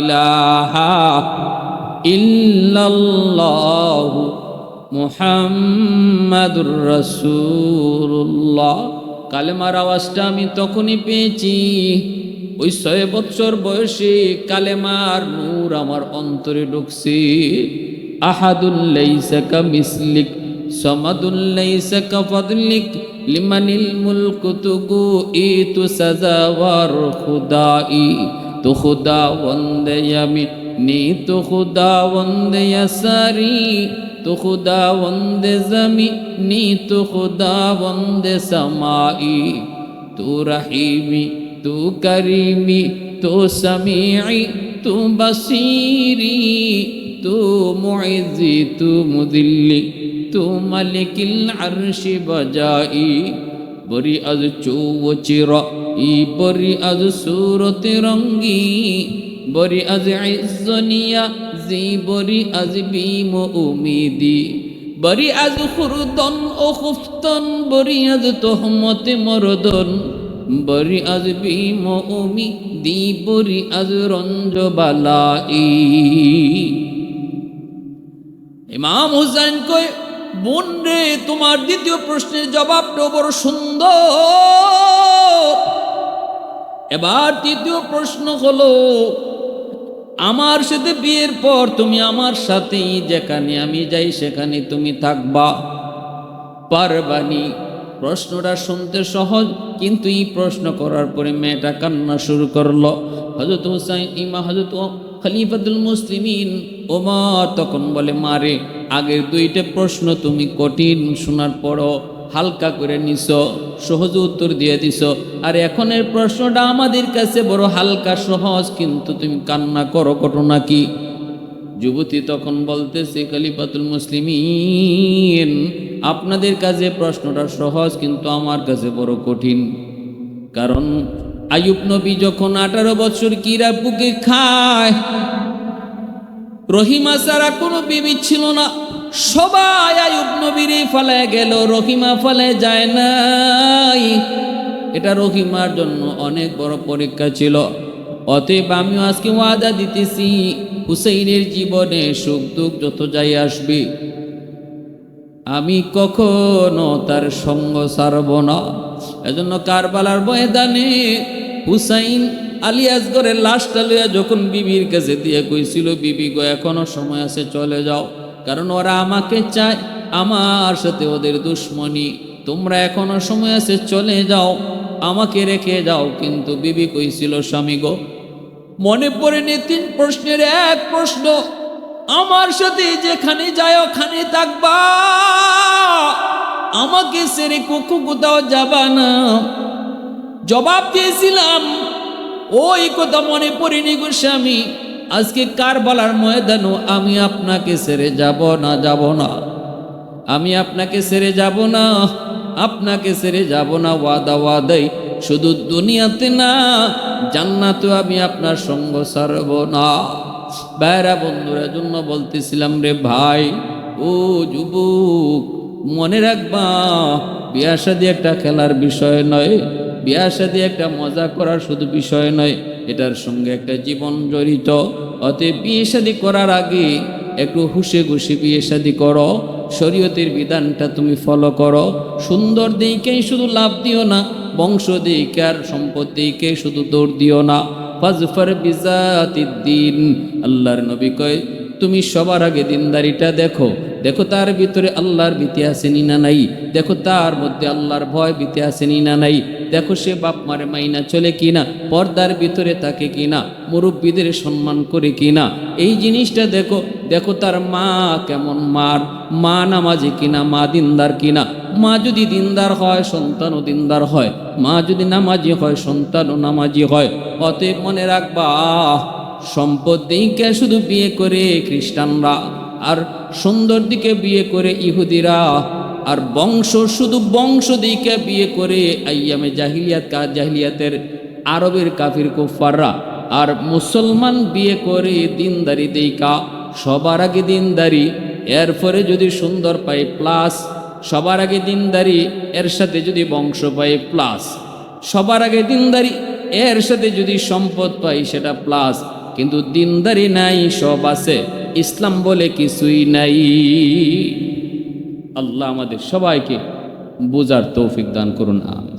ইলাহা ইল্লাল্লাহ মুহাম্মাদুর কালেমার আওয়াজটা আমি তখনই পেয়েছি। ওই ছয় বছর বয়সে কালেমার নূর আমার অন্তরে ঢুকছে। আহাদুল্লাইসা কা মিসলিক সমাদুল্লাইসা কা ফাদলিক লিমানিল মুলকু তুগু ই তু সাজাওয়ার খুদাই। তো খুদা বন্দে আমি নি তো খুদা বন্দে সারি তো খুদা বন্দে জমি নি তো খুদা বন্দে সমাই। তু রহিমি, তু করিমি, তু সমিই তু বসিরি তু মুইজি তু মুদিল্লি তু মালিকিল আরশি বজাই বরি আজ চৌচির ই বরি আজ সুরতে রঙ্গি বরি আজ ইজ্জনিয়া জি বরি আজ বিম উমিদি বরি আজ খুরদন ও খুফতন বরি আজ তোহমতে মরদন বরি আজ বিম উমি দি বরি আজ রঞ্জ বালাই ইমাম হুসাইন কয় বোন রে, তোমার দ্বিতীয় প্রশ্নের জবাবটা বড় সুন্দর। এবার তৃতীয় প্রশ্ন হলো, আমার সাথে বিয়ের পর তুমি আমার সাথেই, যেখানে আমি যাই সেখানে তুমি থাকবা। পারবানি প্রশ্নটা শুনতে সহজ, কিন্তু এই প্রশ্ন করার পরে মেয়েটা কান্না শুরু করল। হজরত হুসাইন ইমা হজরত খলিফাতুল মুসলিমিন ওমর তখন বলে, মারে, আগের দুইটা প্রশ্ন তুমি কঠিন শোনার পরও হালকা করে নিছ, সহজ উত্তর দিয়ে দিছ। আর এখনের প্রশ্নটা আমাদের কাছে বড় হালকা, সহজ, কিন্তু তুমি কান্না করো ঘটনা কি যুবতী তখন বলতেছে, খলিফাতুল মুসলিমিন, আপনাদের কাছে প্রশ্নটা সহজ, কিন্তু আমার কাছে বড় কঠিন। কারণ আয়ুব নবী যখন আঠারো বছর কিরা বুকে খায়, রহিমা ছাড়া কোনো বিবি ছিল না। সবাই আয়ুব নবীরে ফালায় গেল, রহিমা ফালায় যায় নাই। এটা রহিমার জন্য অনেক বড় পরীক্ষা ছিল। অতএব আমিও আজকে ওয়াদা দিতেছি, হুসেইনের জীবনে সুখ দুঃখ যত যাই আসবে, আমি কখনো তার সঙ্গ সারব না। এজন্য কারবালার ময়দানে হুসাইন আলী আসগরের লাশটা লইয়া যখন বিবির কাছে দিয়ে কইছিল, বিবি গো, এখনও সময় আছে, চলে যাও। কারণ ওরা আমাকে চায়, আমার সাথে ওদের দুশ্মনী। তোমরা এখনও সময় আছে, চলে যাও, আমাকে রেখে যাও। কিন্তু বিবি কইছিল, স্বামী গো, মনে পড়ে নি, তিন প্রশ্নের এক প্রশ্ন। আমার সাথে যেখানে যায় ওখানে থাকবা। আমাকে সেরে কুকু কোথাও যাবা না। জবাব দিয়েছিলাম, ওই কথা মনে পড়েনি গো স্বামী। আজকে কার বলার ময়দানও আমি আপনাকে সেরে যাব না যাব না। আমি আপনাকে সেরে যাব না, আপনাকে সেরে যাব না, ওয়াদা ওয়াদাই। শুধু দুনিয়াতে না, জান্নাতেও আমি আপনার সঙ্গ সারব না। বাইরা বন্ধুরা জন্য বলতেছিলাম রে ভাই, ও যুবক মনে রাখবা, বিয়া শাদি একটা খেলার বিষয় নয়। বিয়া শাদি একটা মজা করার শুধু বিষয় নয়, এটার সঙ্গে একটা জীবন জড়িত। অতএব বিয়ে শাদি করার আগে একটু হুসে ঘুষে বিয়ে শাদি করো, শরীয়তের বিধানটা তুমি ফলো করো। সুন্দর দিকেই শুধু লাভ দিও না, বংশ দিকে আর সম্পদ দিকে শুধু দৌড় দিও না। ফাজফার বিজাতিদ্দিন, আল্লাহর নবী কয় তুমি সবার আগে দিনদারিটা দেখো। দেখো তার ভিতরে আল্লাহর ভীতি আসেনি না নাই? দেখো তার মধ্যে আল্লাহর ভয় ভীতি আসেনি না নাই? দেখো সে বাপ মারে মাইনা চলে কিনা? পর্দার ভিতরে থাকে কিনা? মুরব্বীদের সম্মান করে কিনা? এই জিনিসটা দেখো। দেখো তার মা কেমন মার? মা নামাজি কিনা? মা দিনদার কিনা? মা যদি দিনদার হয়, সন্তানও দিনদার হয়। মা যদি নামাজি হয়, সন্তানও নামাজি হয়। অতএব মনে রাখবা সম্পদ দিকে শুধু বিয়ে করে খ্রিস্টানরা, আর সুন্দর দিকে বিয়ে করে ইহুদিরা, আর বংশ শুধু বংশ দিকে বিয়ে করে আইয়ামে জাহিলিয়াত কা, জাহিলিয়াতের আরবের কাফির কুফাররা আর মুসলমান বিয়ে করে দিনদারি দেইকা, সবার আগে দিনদারি, এরপরে যদি সুন্দর পাই প্লাস, সবার আগে দিনদারি, এর সাথে যদি বংশ পাই প্লাস, সবার আগে দিনদারি, এর সাথে যদি সম্পদ পাই সেটা প্লাস কিন্তু দিনদারি নাই, সব আছে। ইসলাম বলে কিছুই নাই। আল্লাহ আমাদের সবাইকে বোঝার তৌফিক দান করুন, আমিন।